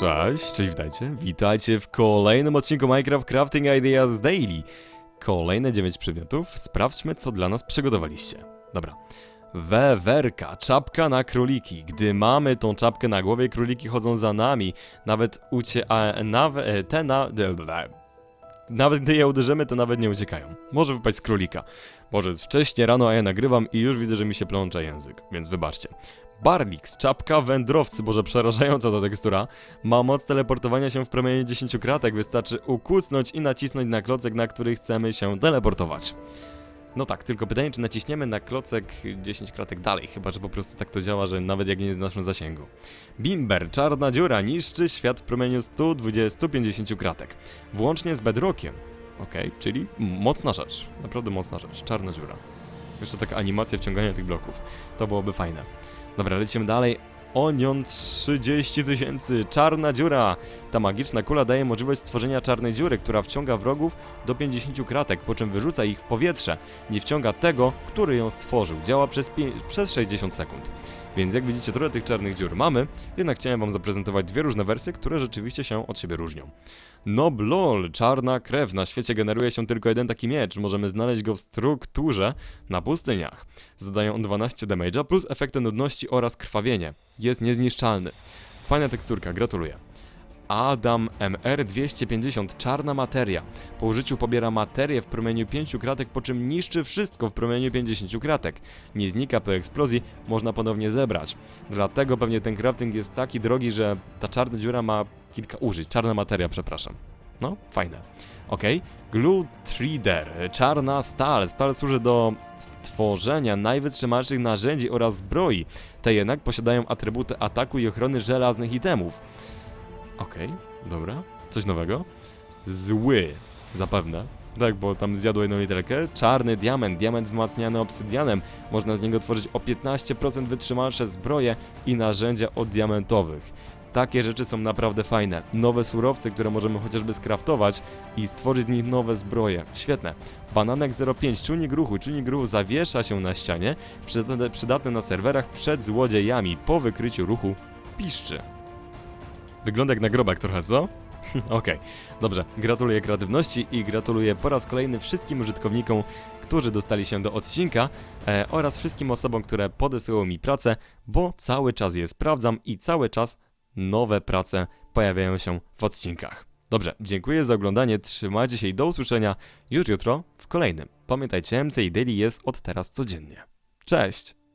Cześć, cześć, witajcie. Witajcie w kolejnym odcinku Minecraft Crafting Ideas Daily. Kolejne 9 przedmiotów. Sprawdźmy, co dla nas przygotowaliście. Dobra. Wewerka, czapka na króliki. Gdy mamy tą czapkę na głowie, króliki chodzą za nami. Nawet ucie... A, nawet... e, Te na... Nawet gdy je uderzymy, to nawet nie uciekają. Może wypaść z królika. Może jest wcześnie rano, a ja nagrywam i już widzę, że mi się plącze język, więc wybaczcie. Barlix, czapka wędrowcy, boże przerażająca ta tekstura, ma moc teleportowania się w promieniu 10 kratek, wystarczy ukucnąć i nacisnąć na klocek, na który chcemy się teleportować. No tak, tylko pytanie, czy naciśniemy na klocek 10 kratek dalej, chyba że po prostu tak to działa, że nawet jak nie jest w naszym zasięgu. Bimber, czarna dziura, niszczy świat w promieniu 120-150 kratek, włącznie z bedrockiem. Okej, czyli mocna rzecz, naprawdę mocna rzecz, czarna dziura. Jeszcze taka animacja wciągania tych bloków, to byłoby fajne. Dobra, lecimy dalej. Onion 30 tysięcy, czarna dziura. Ta magiczna kula daje możliwość stworzenia czarnej dziury, która wciąga wrogów do 50 kratek, po czym wyrzuca ich w powietrze. Nie wciąga tego, który ją stworzył. Działa przez, przez 60 sekund. Więc jak widzicie, trochę tych czarnych dziur mamy, jednak chciałem wam zaprezentować dwie różne wersje, które rzeczywiście się od siebie różnią. Noblol, czarna krew. Na świecie generuje się tylko jeden taki miecz. Możemy znaleźć go w strukturze na pustyniach. Zadaje on 12 damage'a plus efekty nudności oraz krwawienie. Jest niezniszczalny. Fajna teksturka, gratuluję. Adam MR250 Czarna materia. Po użyciu pobiera materię w promieniu 5 kratek, po czym niszczy wszystko w promieniu 50 kratek. Nie znika po eksplozji, można ponownie zebrać. Dlatego pewnie ten crafting jest taki drogi, że ta czarna dziura ma kilka użyć. Czarna materia, przepraszam. No, fajne. Ok. Glue Trader. Czarna stal. Stal służy do stworzenia najwytrzymalszych narzędzi oraz zbroi. Te jednak posiadają atrybuty ataku i ochrony żelaznych itemów. Okej, dobra. Coś nowego. Zły. Zapewne. Tak, bo tam zjadło jedną literkę. Czarny diament. Diament wzmacniany obsydianem. Można z niego tworzyć o 15% wytrzymalsze zbroje i narzędzia od diamentowych. Takie rzeczy są naprawdę fajne. Nowe surowce, które możemy chociażby skraftować i stworzyć z nich nowe zbroje. Świetne. Bananek 05, czujnik ruchu. Czujnik ruchu zawiesza się na ścianie, przydatny na serwerach przed złodziejami. Po wykryciu ruchu piszczy. Wygląda jak nagrobek trochę, co? Okej, dobrze. Gratuluję kreatywności i gratuluję po raz kolejny wszystkim użytkownikom, którzy dostali się do odcinka e, oraz wszystkim osobom, które podesyłały mi pracę, bo cały czas je sprawdzam i cały czas nowe prace pojawiają się w odcinkach. Dobrze, dziękuję za oglądanie, trzymajcie się i do usłyszenia już jutro w kolejnym. Pamiętajcie, MCI Daily jest od teraz codziennie. Cześć!